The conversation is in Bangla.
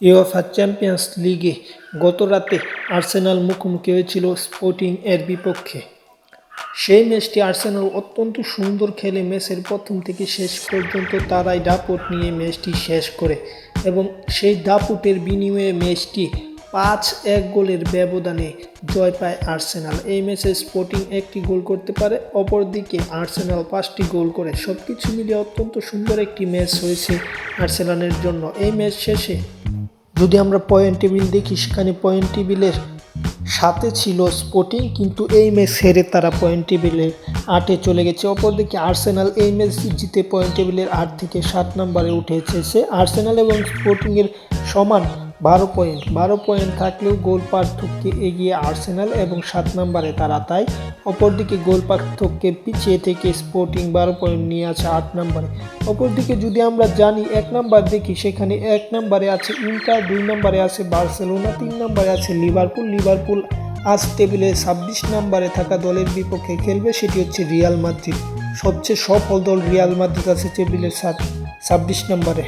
ইউএফা চ্যাম্পিয়ন্স লিগে গত রাতে আর্সেনাল মুখোমুখি হয়েছিল স্পোর্টিং এর বিপক্ষে। সেই ম্যাচটি আর্সেনাল অত্যন্ত সুন্দর খেলে ম্যাচের প্রথম থেকে শেষ পর্যন্ত তারাই দাপট নিয়ে ম্যাচটি শেষ করে এবং সেই দাপটের বিনিময়ে ম্যাচটি পাঁচ এক গোলের ব্যবধানে জয় পায় আর্সেনাল এই ম্যাচে স্পোর্টিং একটি গোল করতে পারে, অপরদিকে আর্সেনাল পাঁচটি গোল করে। সব কিছু মিলিয়ে অত্যন্ত সুন্দর একটি ম্যাচ হয়েছে আর্সেনালের জন্য। এই ম্যাচ শেষে যদি আমরা পয়েন্ট টেবিল দেখি, সেখানে পয়েন্ট টেবিলের সাথে ছিল স্পোর্টিং কিন্তু এই ম্যাচ হেরে তারা পয়েন্ট টেবিলের আটে চলে গেছে। অপরদিকে আর্সেনাল এই ম্যাচ জিতে পয়েন্ট টেবিলের আট থেকে সাত নম্বরে উঠেছে আর্সেনাল এবং স্পোর্টিংয়ের সমান বারো পয়েন্ট। বারো পয়েন্ট থাকলেও গোল পার্থক্যে এগিয়ে আর্সেনাল এবং সাত নম্বরে তারা তাই অপরদিকে গোল পার্থক্যে পিছিয়ে থেকে স্পোর্টিং বারো পয়েন্ট নিয়ে আছে আট নম্বরে। অপরদিকে যদি আমরা জানি এক নাম্বার দেখি, সেখানে এক নম্বরে আছে ইন্টার, দুই নম্বরে আছে বার্সেলোনা, তিন নম্বরে আছে লিভারপুল। লিভারপুল আজ টেবিলে ছাব্বিশ নম্বরে থাকা দলের বিপক্ষে খেলবে, সেটি হচ্ছে রিয়াল মাদ্রিদ। সবচেয়ে সফল দল রিয়াল মাদ্রিদ আছে টেবিলের সাত ছাব্বিশ নম্বরে।